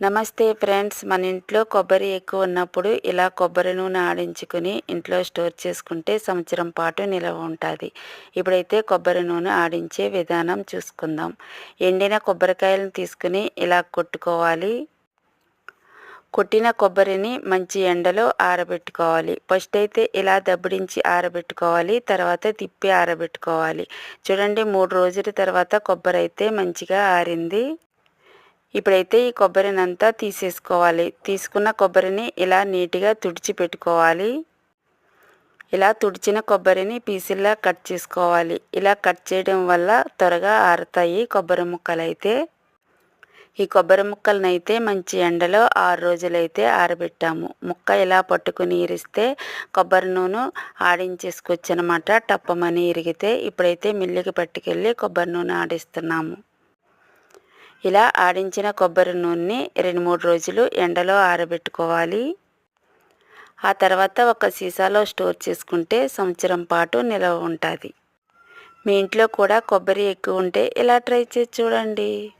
నమస్తే ఫ్రెండ్స్ మన ఇంట్లో కొబ్బరి ఎక్కువ ఉన్నప్పుడు ఇలా కొబ్బరి నూనె ఆడించుకుని ఇంట్లో స్టోర్ చేసుకుంటే సంవత్సరం పాటు నిలవ ఉంటుంది. ఇప్పుడైతే కొబ్బరి నూనె ఆడించే విధానం చూసుకుందాం. ఎండిన కొబ్బరికాయలను తీసుకుని ఇలా కొట్టుకోవాలి. కొట్టిన కొబ్బరిని మంచి ఎండలో ఆరబెట్టుకోవాలి. ఫస్ట్ అయితే ఇలా దబ్బడించి ఆరబెట్టుకోవాలి. తర్వాత తిప్పి ఆరబెట్టుకోవాలి. చూడండి మూడు రోజుల తర్వాత కొబ్బరి అయితే మంచిగా ఆరింది. ఇప్పుడైతే ఈ కొబ్బరిని అంతా తీసేసుకోవాలి. తీసుకున్న కొబ్బరిని ఇలా నీట్గా తుడిచి పెట్టుకోవాలి ఇలా తుడిచిన కొబ్బరిని పీసుల్లా కట్ చేసుకోవాలి. ఇలా కట్ చేయడం వల్ల త్వరగా ఆరుతాయి కొబ్బరి ముక్కలైతే. ఈ కొబ్బరి ముక్కలనైతే అయితే మంచి ఎండలో ఆరు రోజులైతే ఆరబెట్టాము. ముక్క ఇలా పట్టుకుని ఇరిస్తే కొబ్బరి నూనె ఆడించేసుకొచ్చనమాట టప్పమని ఇరిగితే ఇప్పుడైతే మిల్లికి పట్టుకెళ్ళి కొబ్బరి నూనె ఆడిస్తున్నాము. ఇలా ఆడించిన కొబ్బరి నూనెని రెండు మూడు రోజులు ఎండలో ఆరబెట్టుకోవాలి. ఆ తర్వాత ఒక సీసాలో స్టోర్ చేసుకుంటే సంవత్సరం పాటు నిలవ ఉంటుంది. మీ ఇంట్లో కూడా కొబ్బరి ఎక్కువ ఉంటే ఇలా ట్రై చేసి చూడండి.